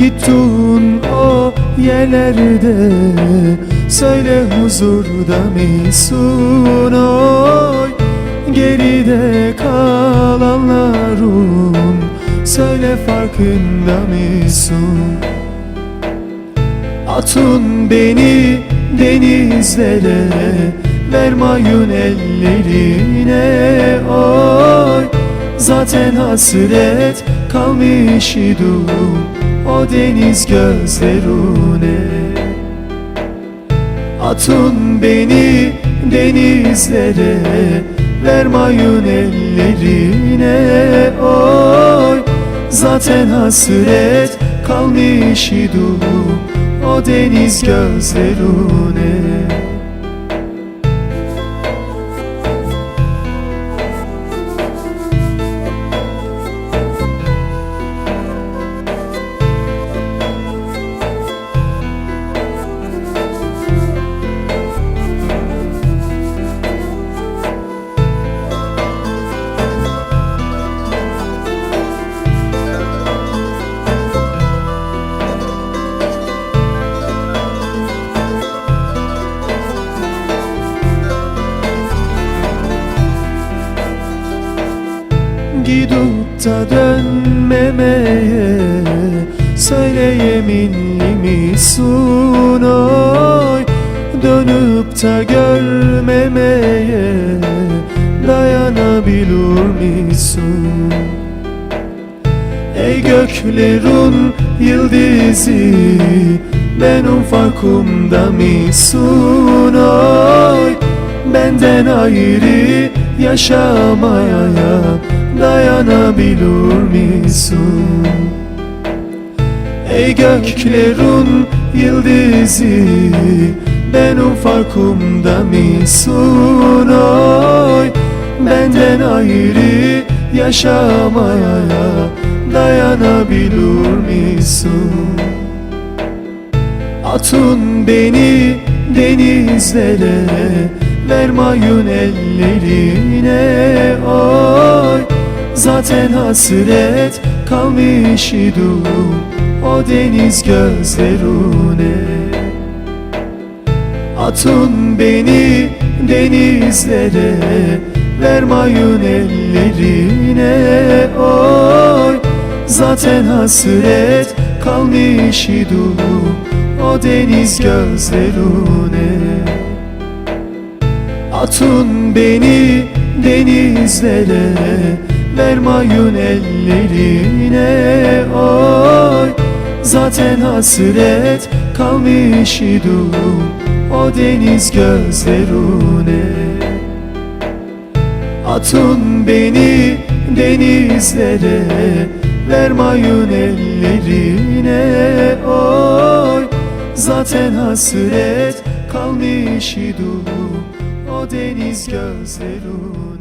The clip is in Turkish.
Gittin o yerlerde. Söyle huzurda mısın oy. Geride kalanların Söyle farkında mısın? Atın beni denizlere Vermayın ellerine oy. Zaten hasret kalmış idim O deniz gözlerine. Atın beni denizlere Vermayın ellerine. Oy Zaten hasret kalmış idim O deniz gözlerine Gidip da dönmemeye Söyle yeminli misin oy. Dönüp da görmemeye Dayanabilir misin Ey göklerin yıldızı Benim farkımda mısın oy? Benden ayrı yaşamaya dayanabilir misin? Ey göklerin yıldızı Benim farkımda mısın oy Benden ayrı yaşamaya dayanabilir misin? Atın beni denizlere Vermayın ellerine oy Zaten hasret kalmış idim O deniz gözlerine Atın beni denizlere Vermayın ellerine. Oy Zaten hasret kalmış idim O deniz gözlerine Atın beni denizlere Vermayın ellerine oy. Zaten hasret kalmış idim O deniz gözlerine Atın beni denizlere Vermayın ellerine oy. Zaten hasret kalmış idim O deniz gözlerine